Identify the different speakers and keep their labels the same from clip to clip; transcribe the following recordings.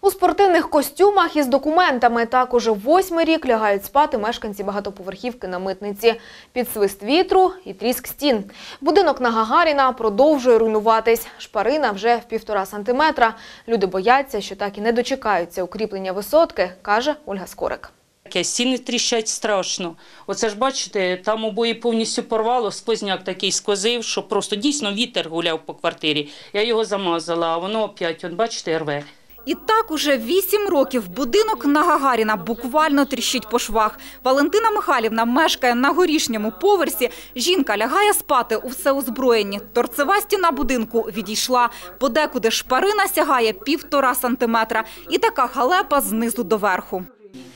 Speaker 1: У спортивних костюмах із документами так уже восьмий рік лягають спати мешканці багатоповерхівки на митниці. Під свист вітру і тріск стін. Будинок на Гагаріна продовжує руйнуватись. Шпарина вже в півтора сантиметра. Люди бояться, що так і не дочекаються укріплення висотки, каже Ольга Скорик.
Speaker 2: Таке, стіни тріщать страшно. Оце ж бачите, там обої повністю порвало, сквозняк такий сквозив, що просто дійсно вітер гуляв по квартирі. Я його замазала, а воно опять, он, бачите, рве.
Speaker 3: І так уже вісім років будинок на Гагаріна буквально тріщить по швах. Валентина Михайлівна мешкає на горішньому поверсі. Жінка лягає спати у всеозброєнні. Торцева стіна будинку відійшла. Подекуди шпарина сягає півтора сантиметра. І така халепа знизу до верху.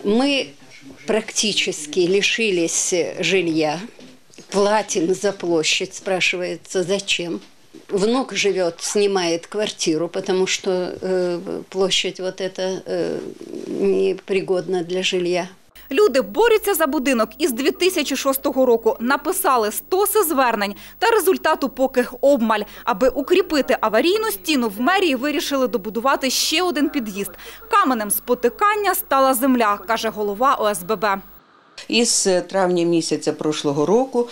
Speaker 4: Мы практически лишились жилья. Платим за площадь, спрашивается, зачем? Внук живет, снимает квартиру, потому что э, площадь вот эта э, непригодна для жилья.
Speaker 3: Люди борються за будинок із 2006 року. Написали стоси звернень. Та результату поки обмаль. Аби укріпити аварійну стіну, в мерії вирішили добудувати ще один під'їзд. Каменем спотикання стала земля, каже голова ОСББ.
Speaker 5: Із е, травня місяця прошлого року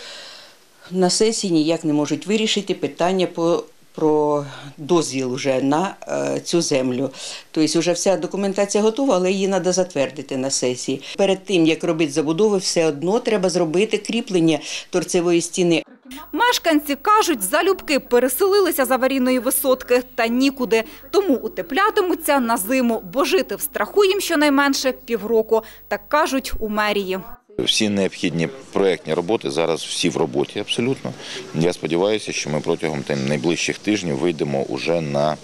Speaker 5: на сесії ніяк не можуть вирішити питання по, про дозвіл вже на е, цю землю. Тобто вже вся документація готова, але її треба затвердити на сесії. Перед тим, як робити забудови, все одно треба зробити кріплення торцевої стіни.
Speaker 3: Мешканці кажуть, залюбки переселилися з аварійної висотки та нікуди. Тому утеплятимуться на зиму, бо жити в страху їм щонайменше півроку. Так кажуть у мерії.
Speaker 6: Всі необхідні проектні роботи зараз всі в роботі абсолютно. Я сподіваюся, що ми протягом найближчих тижнів вийдемо уже на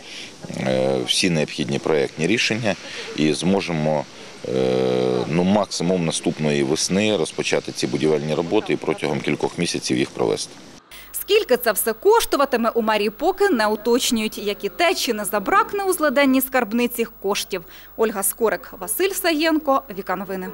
Speaker 6: е, всі необхідні проектні рішення і зможемо е, ну, максимум наступної весни розпочати ці будівельні роботи і протягом кількох місяців їх провести.
Speaker 3: Скільки це все коштуватиме, у мерії поки не уточнюють, як і те, чи не забракне у злиденній скарбниці коштів. Ольга Скорик, Василь Саєнко, Віка Новини.